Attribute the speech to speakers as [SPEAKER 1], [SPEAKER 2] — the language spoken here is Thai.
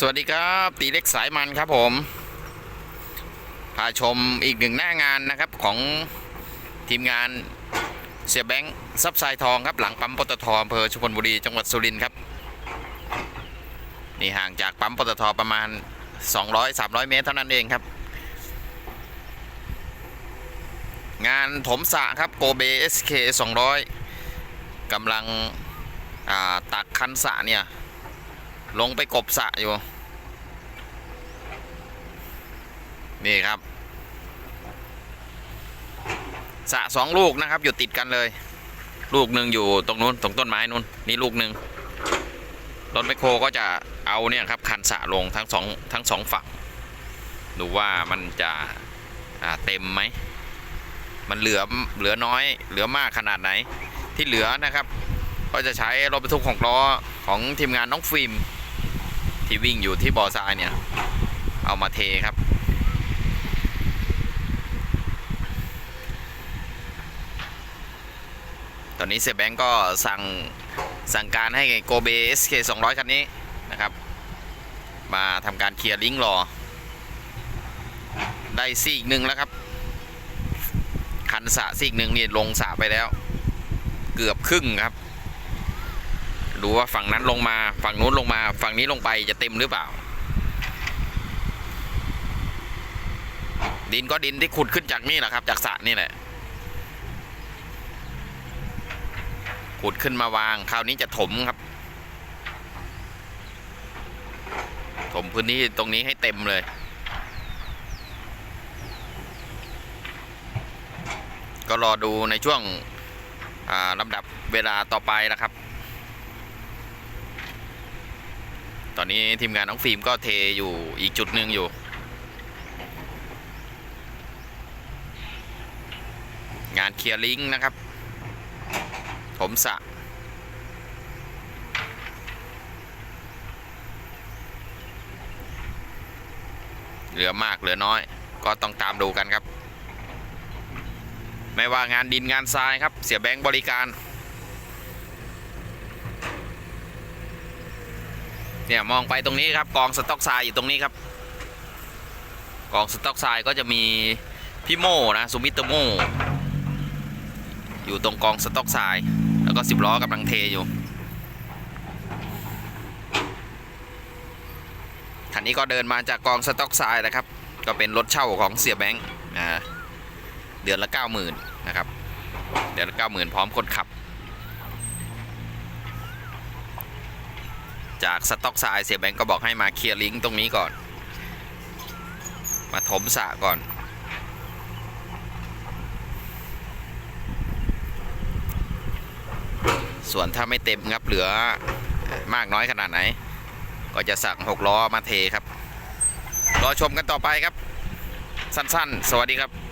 [SPEAKER 1] สวัสดีครับ ตีเล็กสายมันครับผม พาชมอีกหนึ่งหน้างานนะครับของทีมงานเสียแบงค์ซับไซทองครับหลังปั๊มปตทอำเภอชุมพลบุรีจังหวัดสุรินทร์ครับ นี่ห่างจากปั๊มปตทประมาณ 200-300 เมตรเท่านั้นเองครับ งานถมสะครับโกเบ SK 200กำลังตักคันสะเนี่ย ลงไปกบสะอยู่ นี่ครับสะสองลูกนะครับ อยู่ติดกันเลย ลูกหนึ่งอยู่ตรงนู้นตรงต้นไม้นู้นนี่ลูกหนึ่งรถแมโครก็จะเอาเนี่ยครับคันสะลงทั้งสองทั้งสองฝั่งดูว่ามันจะเต็มไหม มันเหลือเหลือน้อย เหลือมากขนาดไหน ที่เหลือนะครับ ก็จะใช้รถบรรทุกของล้อของทีมงานน้องฟิล์ม ที่วิ่งอยู่ที่บ่อทรายเนี่ย เอามาเทครับ ตอนนี้เซแบงก็สั่งสั่งการให้โกเบ SK 200คันนี้นะครับ มาทำการเคลียร์ลิงก์รอ ได้ซีอีกหนึ่งแล้วครับ คันสระซีอีกหนึ่งนี่ลงสระไปแล้ว เกือบครึ่งครับ ดูว่าฝั่งนั้นลงมาฝั่งนู้นลงมา ฝั่งนี้ลงไปจะเต็มหรือเปล่า ดินก็ดินที่ขุดขึ้นจากนี่แหละครับ จากสระนี่แหละ ขุดขึ้นมาวางคราวนี้จะถมครับ ถมพื้นที่ตรงนี้ให้เต็มเลย ก็รอดูในช่วงอ่าลำดับเวลาต่อไปนะครับ ตอนนี้ทีมงานน้องฟิล์มก็เทอยู่อีกจุดหนึ่งอยู่ งานเคลียร์ลิงก์นะครับ ผมสะเหลือมากเหลือน้อย ก็ต้องตามดูกันครับ ไม่ว่างานดินงานทรายครับ เสียแบงค์บริการ เนี่ยมองไปตรงนี้ครับกองสต็อกทรายอยู่ตรงนี้ครับ กองสต็อกทรายก็จะมีพี่โมนะสุมิตโมอยู่ตรงกองสต็อกทราย แล้วก็สิบล้อกำลังเทอยู่คันนี้ก็เดินมาจากกองสต็อกทรายนะครับ ก็เป็นรถเช่าของเสียแบงค์เดือนละเก้าหมื่นนะครับ เดือนละเก้าหมื่นพร้อมคนขับ จากสต็อกทรายเสียแบงก์ก็บอกให้มาเคลียร์ลิงก์ตรงนี้ก่อน มาถมสะก่อน ส่วนถ้าไม่เต็มครับเหลือมากน้อยขนาดไหน ก็จะสั่งหกล้อมาเทครับ รอชมกันต่อไปครับ สั้นๆ สวัสดีครับ